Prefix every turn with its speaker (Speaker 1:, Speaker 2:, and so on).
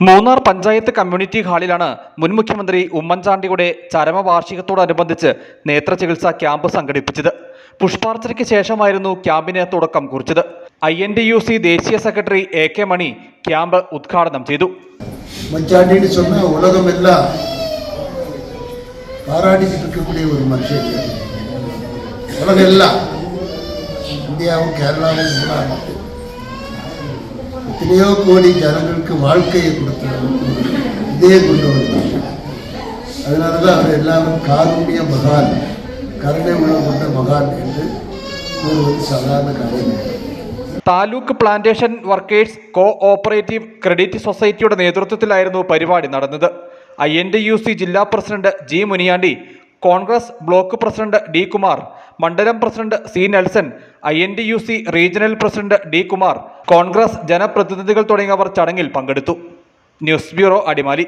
Speaker 1: Munnar panchayat community ഹാളിലാണ് മുൻ മുഖ്യമന്ത്രി ഉമ്മൻചാണ്ടിയുടെ ചരമവാർഷികത്തോടനുബന്ധിച്ച് നേത്രചികിത്സാ ക്യാമ്പ് സംഘടിപ്പിച്ചത് പുഷ്പാർച്ചനയ്ക്ക് ശേഷമായിരുന്നു ക്യാമ്പിന് തുടക്കം കുറിച്ചത് I N D U C ദേശീയ secretary A K Mani camp ഉദ്ഘാടനം ചെയ്തു
Speaker 2: மச்சாண்டின்னு சொன்னா உலகம் எல்லாம் பாராட்டிக்கிட்டு இருக்கக்கூடிய ஒரு மனுஷன் உலகம் எத்தனையோ கோடி ஜனங்களுக்கு வாழ்க்கையை கொடுத்தவர் இதே கொண்டு வந்தார் அதனால தான் அவர் எல்லாரும் காருண்ய மகான் கருணை உள்ள கொண்ட மகான் என்று கூறுவது சாதாரண காரியம் இல்லை.
Speaker 1: Taluk plantation workers cooperative credit സൊസൈറ്റിയുടെ നേതൃത്വത്തിലായിരുന്നു പരിപാടി നടന്നത് I N D U C ജില്ലാ president G Muniyandi Congress block president D Kumar മണ്ഡലം president C Nelson I N D U C regional president D Kumar Congress ജനപ്രതിനിധികൾ തുടങ്ങിയവർ ചടങ്ങിൽ പങ്കെടുത്തു. News bureau Adimali.